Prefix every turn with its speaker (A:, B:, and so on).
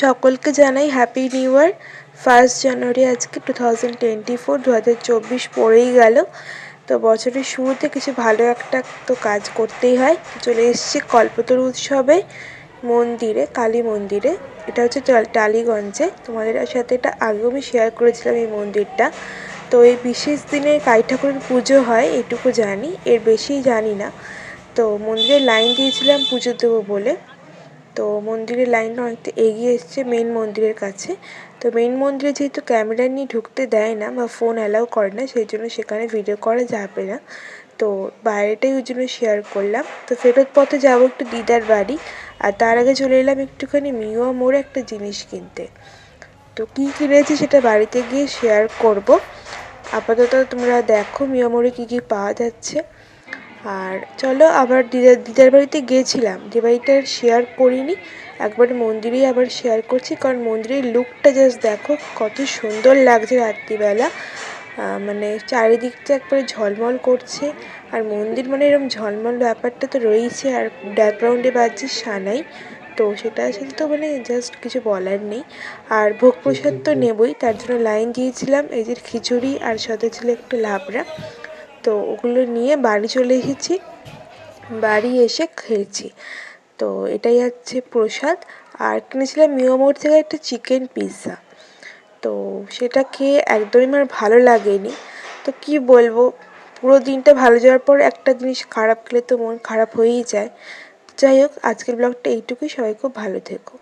A: সকলকে জানাই happy new year first January আজকে টু থাউজেন্ড টোয়েন্টি ফোর দু হাজার চব্বিশ পড়েই গেল। তো বছরের শুরুতে কিছু ভালো একটা তো কাজ করতেই হয়। চলে এসেছি কল্পতরু উৎসবে, মন্দিরে, কালী মন্দিরে। এটা হচ্ছে টালিগঞ্জে। তোমাদের সাথে এটা আগেও আমি শেয়ার করেছিলাম এই মন্দিরটা। তো এই বিশেষ দিনে কালী ঠাকুরের পুজো হয়, এটুকু জানি। এর বেশি জানি না। তো মন্দিরে লাইন দিয়েছিলাম পুজো দেবো বলে। তো মন্দিরের লাইনটা অনেকটা এগিয়ে এসছে মেন মন্দিরের কাছে। তো মেন মন্দিরে যেহেতু ক্যামেরা নিয়ে ঢুকতে দেয় না বা ফোন অ্যালাউ করে না, সেই জন্য সেখানে ভিডিও করা যাবে না। তো বাইরেটাই ওই জন্য শেয়ার করলাম। তো ফেরত পথে যাব একটু দিদার বাড়ি। আর তার আগে চলে এলাম একটুখানি মিওয়া মোড়ে একটা জিনিস কিনতে। তো কী কিনেছি সেটা বাড়িতে গিয়ে শেয়ার করব। আপাতত তোমরা দেখো মিয়া মোড়ে কী কী পাওয়া যাচ্ছে। আর চলো আবার দিদার দিদার বাড়িতে গিয়েছিলাম। যে বাড়িটা শেয়ার করিনি। একবার মন্দিরেই আবার শেয়ার করছি কারণ মন্দিরের লুকটা জাস্ট দেখো কত সুন্দর লাগছে রাত্রিবেলা। মানে চারিদিকটা একবারে ঝলমল করছে। আর মন্দির মানে এরকম ঝলমল ব্যাপারটা তো রয়েইছে আর ব্যাকগ্রাউন্ডে বাজছে সানাই তো সেটা আসলে তো মানে জাস্ট কিছু বলার নেই। আর ভোগ প্রসাদ তো নেবই তার জন্য লাইন দিয়েছিলাম এই যে খিচুড়ি আর সাথে ছিল একটু লাবড়া। তো ওগুলো নিয়ে বাড়ি চলে এসেছি। বাড়ি এসে খেয়েছি। তো এটাই হচ্ছে প্রসাদ। আর কিনেছিলাম মিওমোর থেকে একটা চিকেন পিৎজা তো সেটা খেয়ে একদমই আমার ভালো লাগেনি। তো কি বলব, পুরো দিনটা ভালো যাওয়ার পর একটা জিনিস খারাপ খেলে তো মন খারাপ হয়েই যায়। যাই হোক, আজকের ব্লগটা এইটুকুই। সবাই খুব ভালো থেকো।